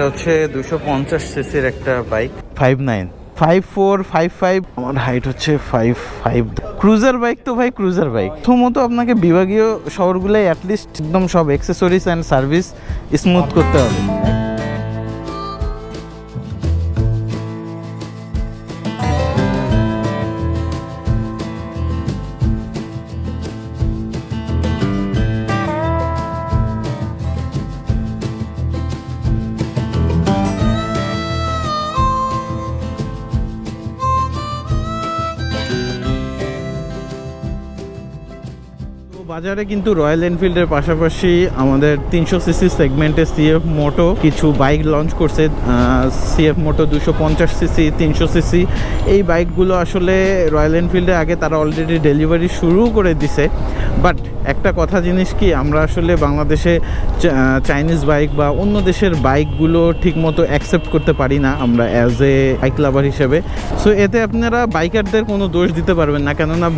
এটা হচ্ছে দুশো পঞ্চাশ সিসির একটা bike. Five nine. Five four five five. আমার হাইট হচ্ছে ফাইভ ফাইভ। ক্রুজার বাইক তো ভাই ক্রুজার বাইক। প্রথমত আপনাকে বিভাগীয় শহরগুলোয় অ্যাটলিস্ট একদম সব অ্যাক্সেসরিজ অ্যান্ড সার্ভিস স্মুথ করতে হবে। বাজারে কিন্তু রয়্যাল এনফিল্ডের পাশাপাশি আমাদের তিনশো সিসি সেগমেন্টে সিএফ মোটো কিছু বাইক লঞ্চ করছে। সিএফ মোটো দুশো পঞ্চাশ সিসি, তিনশো সিসি। এই বাইকগুলো আসলে রয়্যাল এনফিল্ডে আগে তারা অলরেডি ডেলিভারি শুরু করে দিছে। বাট একটা কথা জিনিস কি, আমরা আসলে বাংলাদেশে চাইনিজ বাইক বা অন্য দেশের বাইকগুলো ঠিকমতো অ্যাকসেপ্ট করতে পারি না আমরা অ্যাজ এ বাইক লাভার হিসেবে। সো এতে আপনারা বাইকারদের কোনো দোষ দিতে পারবেন না। কেননা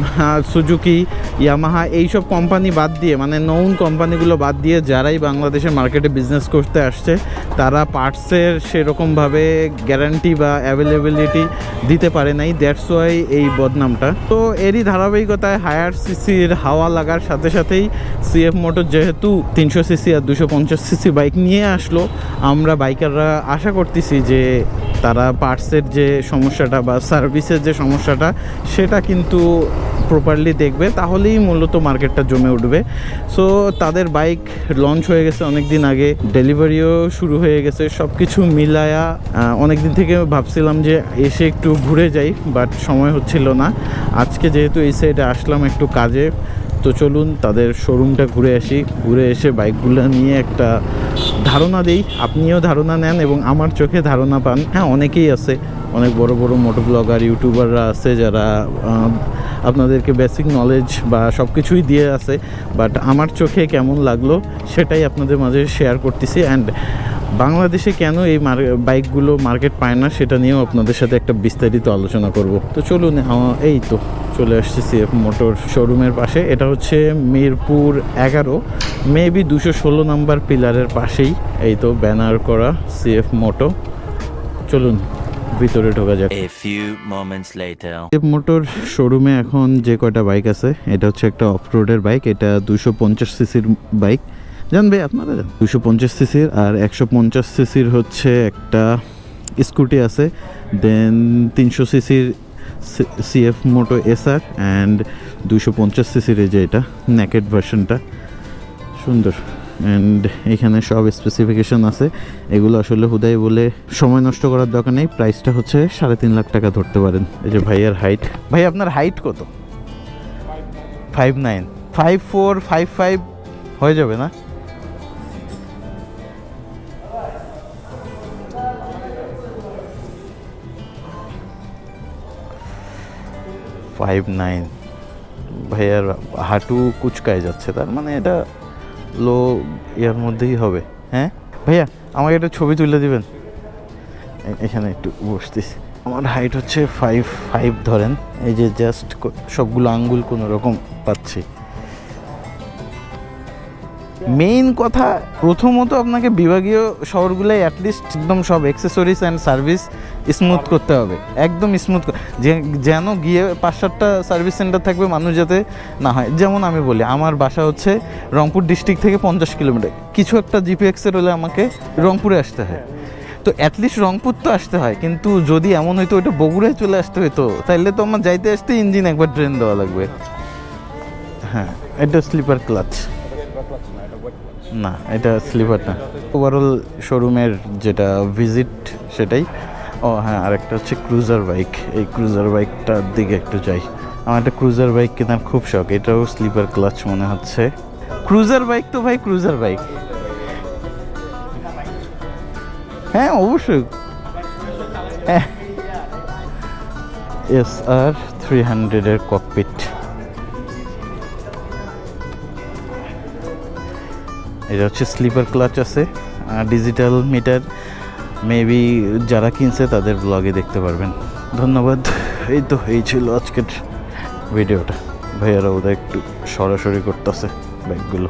সুজুকি ইয়ামাহা এইসব কোম্পানি বাদ দিয়ে মানে নৌন কোম্পানিগুলো বাদ দিয়ে যারাই বাংলাদেশের মার্কেটে বিজনেস করতে আসছে, তারা পার্টসের সেরকমভাবে গ্যারান্টি বা অ্যাভেলেবিলিটি দিতে পারে নাই। দ্যাটস ওয়াই এই বদনামটা। তো এরই ধারাবাহিকতায় হায়ার সিসির হাওয়া লাগার সাথে সাথেই সিএফ মোটর যেহেতু তিনশো সিসি আর দুশো পঞ্চাশ সিসি বাইক নিয়ে আসলো, আমরা বাইকাররা আশা করতেছি যে তারা পার্টসের যে সমস্যাটা বা সার্ভিসের যে সমস্যাটা, সেটা কিন্তু প্রপারলি দেখবে, তাহলেই মূলত মার্কেটটা জমে উঠবে। সো তাদের বাইক লঞ্চ হয়ে গেছে অনেক দিন আগে ডেলিভারিও শুরু হয়ে গেছে সব কিছু মিলায়া অনেক দিন থেকে ভাবছিলাম যে এসে একটু ঘুরে যাই বাট সময় হচ্ছিল না। আজকে যেহেতু এই সাইডে আসলাম একটু কাজে তো চলুন তাদের শোরুমটা ঘুরে আসি। ঘুরে এসে বাইকগুলো নিয়ে একটা ধারণা দিই। আপনিও ধারণা নেন এবং আমার চোখে ধারণা পান। হ্যাঁ অনেকেই আছে। অনেক বড় বড় মোটো ব্লগার ইউটিউবাররা আছে যারা আপনাদেরকে বেসিক নলেজ বা সব কিছুই দিয়ে আছে। বাট আমার চোখে কেমন লাগল সেটাই আপনাদের মাঝে শেয়ার করতেছি। অ্যান্ড বাংলাদেশে কেন এই বাইকগুলো মার্কেট পায় না সেটা নিয়েও আপনাদের সাথে একটা বিস্তারিত আলোচনা করব। তো চলুন এই তো চলে আসছে সিএফ মোটর শোরুমের পাশে। এটা হচ্ছে মিরপুর এগারো মেবি দুশো ষোলো নাম্বার পিলারের পাশেই এই তো ব্যানার করা সিএফ মোটো চলুন ভিতরে ঢোকা যাক। সিএফ মোটর শোরুমে এখন যে কয়টা বাইক আছে এটা হচ্ছে একটা অফ রোডের বাইক এটা দুশো পঞ্চাশ সিসির বাইক। জানবে আপনারা দুশো পঞ্চাশ সিসির আর একশো পঞ্চাশ সিসির হচ্ছে একটা স্কুটি আছে দেন তিনশো সিসির সিএফ মোটো এসআর অ্যান্ড দুশো পঞ্চাশ সিসির এই যে এটা নেকেট ভার্সনটা সুন্দর। অ্যান্ড এখানে সব স্পেসিফিকেশন আছে। এগুলো আসলে হুদাই বলে সময় নষ্ট করার দরকার নেই। প্রাইসটা হচ্ছে সাড়ে তিন লাখ টাকা ধরতে পারেন। এই যে ভাইয়ার হাইট ভাই আপনার হাইট কত? Five nine five four five five হয়ে যাবে না? ফাইভ নাইন ভাইয়ার হাঁটু কুচকায় যাচ্ছে, তার মানে এটা লো ইয়ার মধ্যেই হবে হ্যাঁ? ভাইয়া, আমাকে একটা ছবি তুলে দিবেন? এখানে একটু বসতেছি। আমার হাইট হচ্ছে ফাইভ ফাইভ ধরেন, এই যে জাস্ট সবগুলো আঙ্গুল কোনো রকম পাচ্ছি। মেইন কথা, প্রথমত আপনাকে বিভাগীয় শহরগুলোয় অ্যাটলিস্ট একদম সব অ্যাক্সেসরিজ অ্যান্ড সার্ভিস স্মুথ করতে হবে। একদম স্মুথ যেন গিয়ে পাঁচ সাতটা সার্ভিস সেন্টার থাকবে, মানুষ যাতে না হয়। যেমন আমি বলি, আমার বাসা হচ্ছে রংপুর ডিস্ট্রিক্ট থেকে পঞ্চাশ কিলোমিটার। কিছু একটা জিপিএক্সের হলে আমাকে রংপুরে আসতে হয়। তো অ্যাটলিস্ট রংপুর তো আসতে হয়, কিন্তু যদি এমন হয়তো ওইটা বগুড়ায় চলে আসতে হতো তাহলে তো আমার যাইতে আসতে ইঞ্জিন একবার ট্রেন দেওয়া লাগবে। হ্যাঁ এটা স্লিপার ক্লাচ না, এটা স্লিপার না। ওভারঅল শোরুমের যেটা ভিজিট সেটাই। ও হ্যাঁ আরেকটা হচ্ছে ক্রুজার বাইক এই ক্রুজার বাইকটার দিকে একটু যাই। আমার একটা ক্রুজার বাইক কেনার খুব শখ, এটাও স্লিপার ক্লাচ মনে হচ্ছে। ক্রুজার বাইক তো ভাই ক্রুজার বাইক হ্যাঁ অবশ্যই। এস আর থ্রি হান্ড্রেডের ককপিট এটা হচ্ছে স্লিপার ক্লাচ আছে। ডিজিটাল মিটার মেবি যারা কিনছে তাদের ব্লগে দেখতে পারবেন। ধন্যবাদ। এই তো, এই ছিল আজকের ভিডিওটা ভাইয়ারা ওদের একটু সরাসরি করতেছে ব্যাগগুলো